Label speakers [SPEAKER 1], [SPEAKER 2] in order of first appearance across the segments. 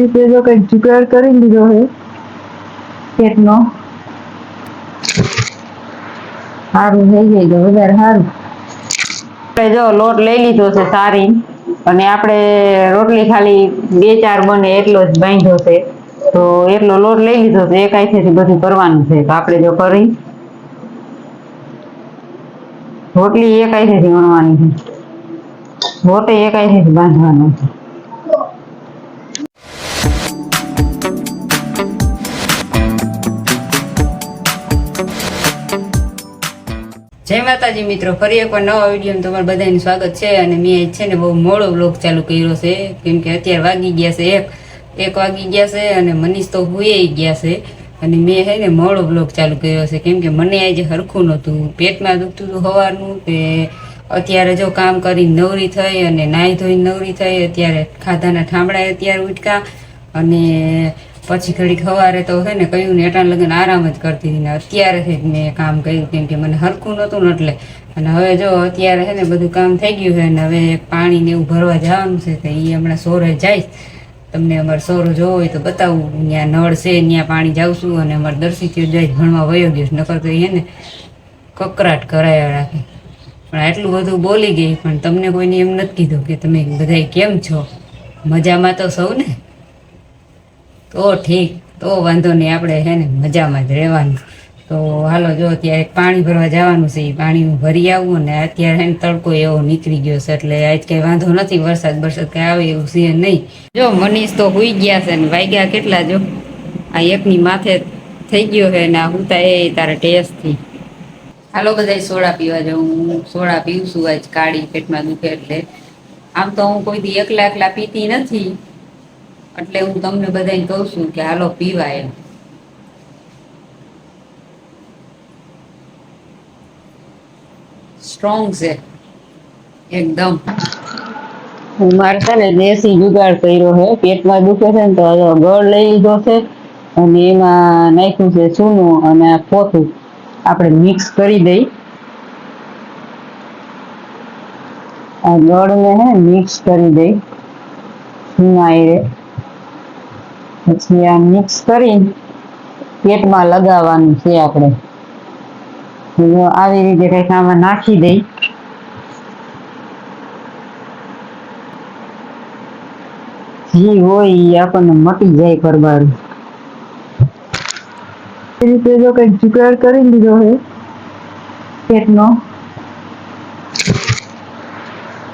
[SPEAKER 1] રીતે જો કંઈક જુગાડ કરી લીધો છે પેટનો સારું થઈ જાય તો વધારે સારું. આપણે જો લોટ લઈ લીધો છે સારી, અને આપણે રોટલી ખાલી બે ચાર બને એટલો જ બાંધ્યો છે, તો એટલો લોટ લઈ લીધો છે, એક આઈથી બધું કરવાનું છે. તો આપણે જો કરી, રોટલી એક આઈથી વણવાની છે. લોટે એક આઈથી બાંધવાનો છે.
[SPEAKER 2] જય માતાજી મિત્રો, ફરી એકવાર નવા વિડીયોમાં તમારું બધાનું સ્વાગત છે અને મેં છે ને બહુ મોડો બ્લોગ ચાલુ કર્યો છે. કેમ કે અત્યારે વાગી ગયા છે એક એક વાગી ગયા છે અને મનીષ તો હુએ ગયા છે. અને મેં છે ને મોડો બ્લોગ ચાલુ કર્યો છે. કેમ કે મને આજે હરખું નહોતું. પેટમાં દુખતું હતું હવારનું કે અત્યારે જો કામ કરી નવરી થઈ અને નાહી ધોઈને નવરી થઈ, અત્યારે ખાધાના ઠામડા અત્યારે ઉઠકા અને પછી ઘડીક સવારે તો છે ને કયું ને એટલા લગન આરામ જ કરતી હતી ને છે જ મેં કામ કર્યું કેમ કે મને હરખું નહોતું ને એટલે. અને હવે જો અત્યારે છે ને બધું કામ થઈ ગયું છે ને હવે પાણી ને એવું ભરવા જવાનું છે તો એ હમણાં સોરે જાય. તમને અમારે સોરો જોવો હોય તો બતાવું. ત્યાં નળ છે ત્યાં પાણી છું અને અમારે દર્શી દર્શિત્યો જાય ભણવા વયો ગયો નકર તો એ ને કકરાટ કરાયા રાખે. પણ આટલું બધું બોલી ગઈ, પણ તમને કોઈને એમ નથી કીધું કે તમે બધાય કેમ છો? મજામાં તો સૌ ને તો ઠીક, તો વાંધો નહીં, આપણે હે ને મજામાં જ રહેવાનું. તો હાલો, જો અત્યારે પાણી ભરવા જવાનું છે, એ પાણી હું ભરી આવું અને અત્યારે હે ને તડકો એવો નીકળી ગયો છે, એટલે આજ કંઈ વાંધો નથી, વરસાદ વરસાદ કંઈ આવે એવું છે નહીં. જો મનીષ તો હુઈ ગયા છે ને વાગ્યા કેટલા જો? આ એકની માથે થઈ ગયો છે ને, આ હુતા એ તારા ટેસ્ટથી. હાલો બધા સોડા પીવા જાઉં. હું સોડા પીવું છું આજ, કાળી પેટમાં દુખે એટલે. આમ તો હું કોઈ દી એકલા એકલા પીતી નથી. એટલે હું તમને બધાને કહું છું કે હાલો પીવા એમ. સ્ટ્રોંગ છે. એકદમ.
[SPEAKER 1] હું મારે છે ને દેશી જુગાડ કર્યો છે. પેટમાં દુખે છે ને તો ગળ લઈ લીધો છે. અને એમાં નાખ્યું છે ચૂનું અને પોતું આપણે મિક્સ કરી દઈ. આ ગળને મિક્સ કરી દઈ. ચૂના એ. પછી આ મિક્સ કરી પેટમાં લગાવવાનું છે આપણે. આવી રીતે કંઈક આમાં નાખી દઈ. જી હોય એ આપણને મટી જાય પરબારું એ રીતે જો કંઈક જુગાડ કરી લીધો છે પેટનો.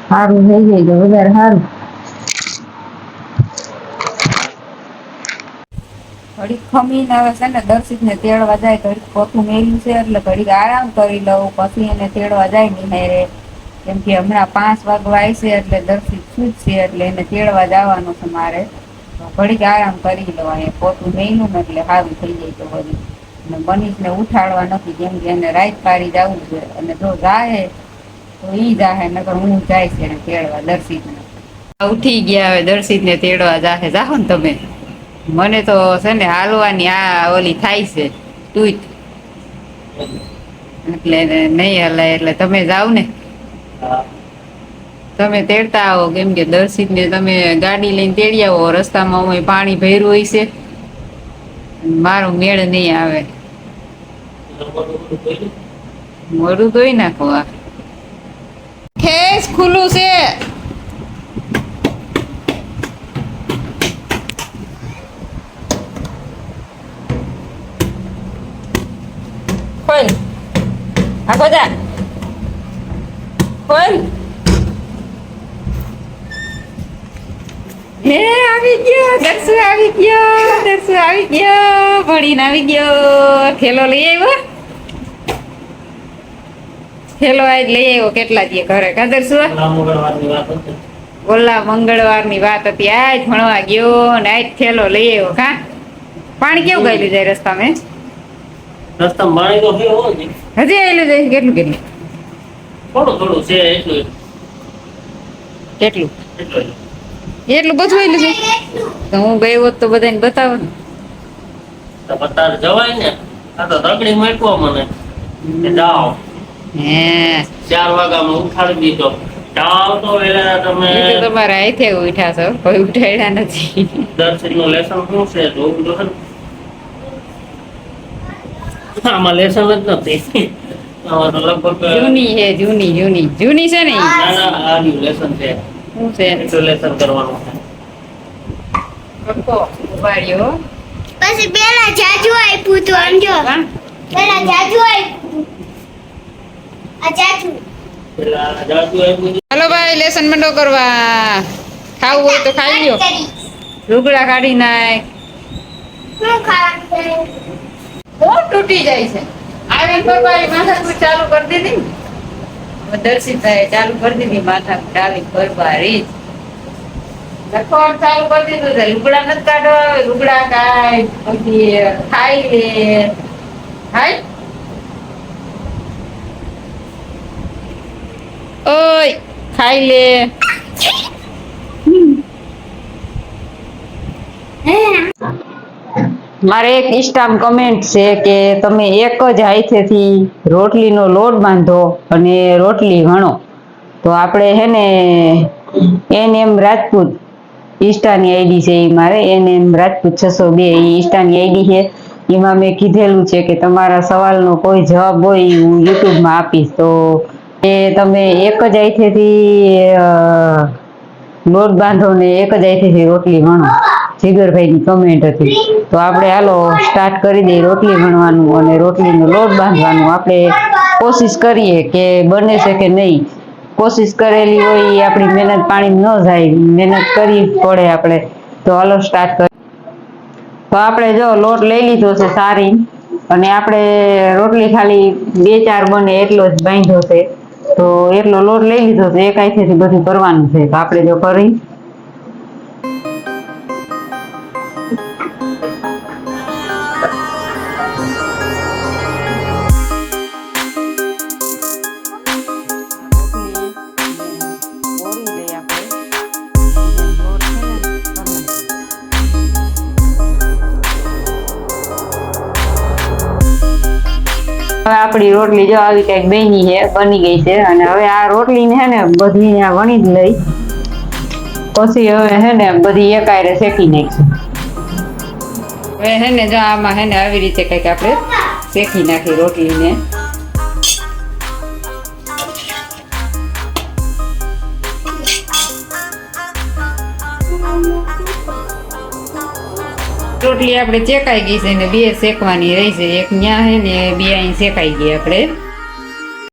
[SPEAKER 1] સારું થઈ જાય તો વધારે સારું.
[SPEAKER 2] ઘડીક ખમીને હવે છે ને દર્શિત ને તેડવા જાય, ઘડીક પોતું મેલ્યું છે, એટલે ઘડીક આરામ કરી લઉં, પછી એને તેડવા જાય નિહારે કેમ કે હમણાં પાંચ વાગવા છે, એટલે દર્શિત છૂટશે એટલે એને તેડવા જવાનું છે મારે. ઘડીક આરામ કરી લઉં, અહીંયા પોતું મેલ્યું ને, એટલે સારું થઈ જાય તો વળી અને મનીષને ઉઠાડવા નથી, કેમ કે એને રાત પાડી જવું છે. અને જો જાય તો ઈ જાહે, નકર હું જાય છે એને તેડવા, દર્શિતને. ઉઠી ગયા હવે, દર્શિતને તેડવા જાહે. જાહો ને તમે. મને તો છે ને હાલવાની આ ઓલી થાય છે ટૂટ એટલે નહીં હલાય એટલે તમે જાવ ને. તમે તેડતા આવો કેમ કે દર્શિત ને તમે ગાડી લઈને તેડી આવો રસ્તામાં હું પાણી ભર્યું હોય છે. મારો મેળ નહીં આવે. મોડું ધોઈ નાખો આ. ખેસ ખુલ્લું છે ખોલ આખો જા ખોલ હે આવી ગયો દર્શુ આવી ગયો દર્શુ આવી ગયો ભણીને આવી ગયો. થેલો લઈ આવ્યો? થેલો આજ લઈ આવ્યો કેટલા દિયે ઘરે કા દર્શુ ઓલા મંગળવારની વાત હતી. આજ ભણવા ગયો ને આજ થેલો લઈ આવ્યો કા? પાણી કેવું ગયેલું જાય રસ્તામાં
[SPEAKER 3] રસ્તા પાણી તો
[SPEAKER 2] હજી આવેલું જાય કેટલું કેટલું?
[SPEAKER 3] થોડું થોડું છે એટલું
[SPEAKER 2] કેટલું?
[SPEAKER 3] એટલું
[SPEAKER 2] બધું આવેલું છે તો? હું ગઈ હોત તો બધાને બતાવો ને
[SPEAKER 3] તો અત્યારે જવાય ને. આ તો રગડી મેટવો મને. જાઓ.
[SPEAKER 2] હે.
[SPEAKER 3] ચાર વાગ્યામાં ઉઠાડી દીધો. જાઓ તો વેલા તમે.
[SPEAKER 2] એ તો તમારા આઈથે ઉઠ્યા છો. કોઈ ઉઠાડ્યા નથી.
[SPEAKER 3] દર્શનનું લેસન શું છે? જોઈએ આમાં લેસન જ નથી. લગભગ
[SPEAKER 2] જૂની છે જૂની જૂની. જૂની છે? ના?
[SPEAKER 3] ના આ લેસન છે.
[SPEAKER 2] શું છે
[SPEAKER 3] લેસન કરવાનું છે.
[SPEAKER 2] ઉભાડ્યો
[SPEAKER 4] પછી પેલા જાજુ આપ્યું તો આમ જો. પેલા જાજુ આપ્યું. આ જાજુ.
[SPEAKER 2] હાલો ભાઈ લેસન મંડો કરવા. ખાવું હોય તો ખાઈ લ્યો.
[SPEAKER 4] કરી.
[SPEAKER 2] કાઢી નાખ.
[SPEAKER 4] શું ખાવાનું છે?
[SPEAKER 2] બહુ તૂટી જાય છે. આવીને પરબારી માથા ચાલુ કરી દીધી દર્શિતાએ ચાલુ કરી દીધી, માથા પરબારી જ. લખવાનું ચાલુ કરી દીધું છે. લુગડા નથી કાઢવા લુગડા કાઢ, પછી ખાઈ લે. ખાઈ ઓય ખાઈ લે. મારે એક ઇન્સ્ટામ કમેન્ટ છે કે તમે એક જ હાથેથી રોટલીનો લોટ બાંધો અને રોટલી વણો. તો આપણે હે ને એન એમ રાજપૂત ઇન્સ્ટાની આઈડી છે એ મારે એન એમ રાજપૂત છસો બે એ ઇન્સ્ટાની આઈડી છે. એમાં મેં કીધેલું છે કે તમારા સવાલનો કોઈ જવાબ હોય હું યુટ્યુબમાં આપીશ. તો એ તમે એક જ આઈથેથી લોટ બાંધો ને એક જ આઈથેથી રોટલી વણો. જીગરભાઈની કમેન્ટ હતી. તો આપણે હાલો સ્ટાર્ટ કરી દઈએ રોટલી વણવાનું અને રોટલીનો લોટ બાંધવાનું. આપણે કોશિશ કરીએ કે બને છે કે નહીં. કોશિશ કરેલી હોય એ આપણી મહેનત પાણી ન જાય. મહેનત કરવી પડે આપણે. તો હાલો સ્ટાર્ટ કરી. તો આપણે જો લોટ લઈ લીધો છે સારી. અને આપણે રોટલી ખાલી બે ચાર બને એટલો જ બાંધ્યો છે. તો એટલો લોટ લઈ લીધો છે. એક હાથેથી બધું કરવાનું છે. તો આપણે જો કરી હવે આપણી રોટલી જો આવી કંઈક બની છે, બની ગઈ છે અને હવે આ રોટલી ને ને બધી ને વણી જ લઈ. પછી હવે હે ને બધી એકાયરે શેકી નાખી. હવે હે ને જો આમાં હે ને આવી રીતે કંઈક આપણે શેકી નાખી રોટલીને. રોટલી આપણે ચેકાઈ ગઈ છે ને બે શેકવાની રહી છે. એક ન્યા હે ને બે અહીં શેકાઈ ગઈ આપણે.